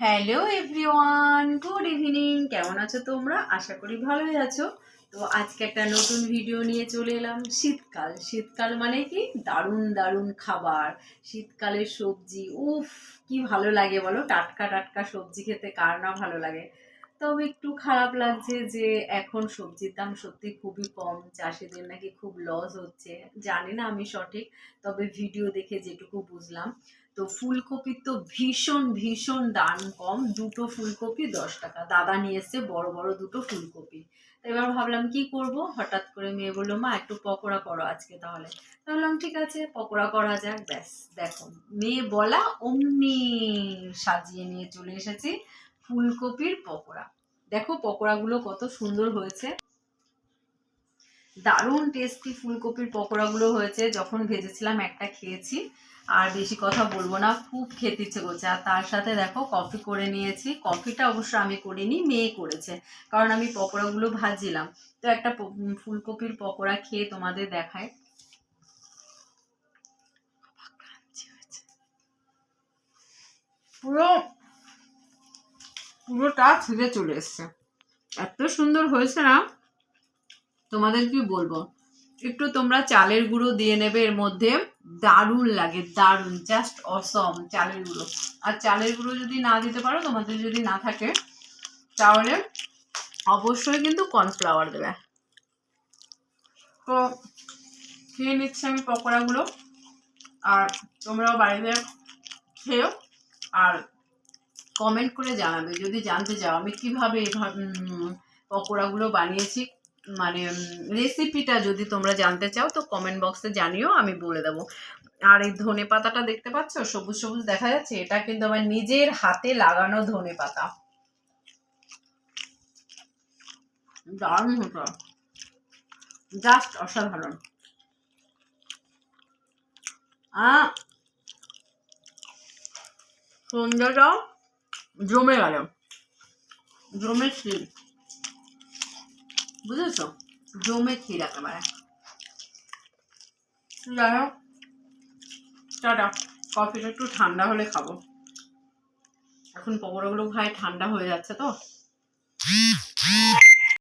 Hello everyone good evening কেমন আছো তোমরা? আশা করি ভালোই আছো। তো আজকে একটা নতুন ভিডিও নিয়ে চলে এলাম। শীতকাল। শীতকাল মানে কি? দারুণ দারুণ খাবার। শীতকালের সবজি। উফ, কি ভালো লাগে বলো? টাটকা টাটকা সবজি খেতে কার না ভালো লাগে? তবে একটু খারাপ লাগছে যে এখন সবজির দাম সত্যি খুবই কম, চাষিদের নাকি খুব লস হচ্ছে। জানি না আমি সঠিক, তবে ভিডিও দেখে যেটুকু বুঝলাম। তো ফুলকপির তো ভীষণ ভীষণ দাম কম, দুটো ফুলকপি দশ টাকা। দাদা নিয়ে এসছে বড় বড় দুটো ফুলকপি। এবার ভাবলাম কি করব? হঠাৎ করে মেয়ে বলল, মা, একটু পকোড়া করো আজকে তাহলে। তো বললাম, ঠিক আছে, পকোড়া করা যাক। ব্যাস, দেখো, মেয়ে বলা অমনি সাজিয়ে নিয়ে চলে এসেছি। ফুলকপির পকোড়া। দেখো পকোড়াগুলো কত সুন্দর হয়েছে। দারুণ টেস্টি ফুলকপির পকোড়াগুলো হয়েছে। যখন ভেজেছিলাম একটা খেয়েছি। আর বেশি কথা বলব না, খুব খেতে ইচ্ছে করছে। আর তার সাথে দেখো কফি করে নিয়েছি। কফিটা অবশ্য আমি করিনি, মেয়ে করেছে। কারণ আমি পকোড়াগুলো ভাজছিলাম। তো একটা ফুলকপির পকোড়া খেয়ে তোমাদের দেখায় পুরো পুরোটা ছিঁড়ে চলে এসছে। এত সুন্দর হয়েছে না? তোমাদের কি বলব? একটু তোমরা চালের গুঁড়ো দিয়ে নেবে, এর মধ্যে দারুণ লাগে, দারুণ জাস্ট অসম চালের গুঁড়ো। আর চালের গুঁড়ো যদি না দিতে পারো, তোমাদের যদি না থাকে, তাহলে অবশ্যই কিন্তু কর্নফ্লাওয়ার দেবে। তো খেয়ে নিচ্ছি আমি পকোড়াগুলো। আর তোমরাও বাড়িতে খেয়েও, আর কমেন্ট করে জানাবে। যদি জানতে চাও, আমি কীভাবে পকোড়াগুলো বানিয়েছি মানে রেসিপিটা যদি তোমরা জানতে চাও, তো কমেন্ট বক্সে জানিও, আমি বলে দেবো। আর এই ধনে পাতাটা দেখতে পাচ্ছ? সবুজ সবুজ দেখা যাচ্ছে, এটা কিন্তু আমার নিজের হাতে লাগানো ধনে পাতা। দারুণ হতো। জাস্ট অসাধারণ। আহ! সন্ধ্যাটা জমে গেল জমে ক্ষীর বুঝেছ জমে ক্ষীর একেবারে যাই হোক টাটা কফিটা একটু ঠান্ডা হলে খাব। এখন পকোড়াগুলো ভাই ঠান্ডা হয়ে যাচ্ছে তো?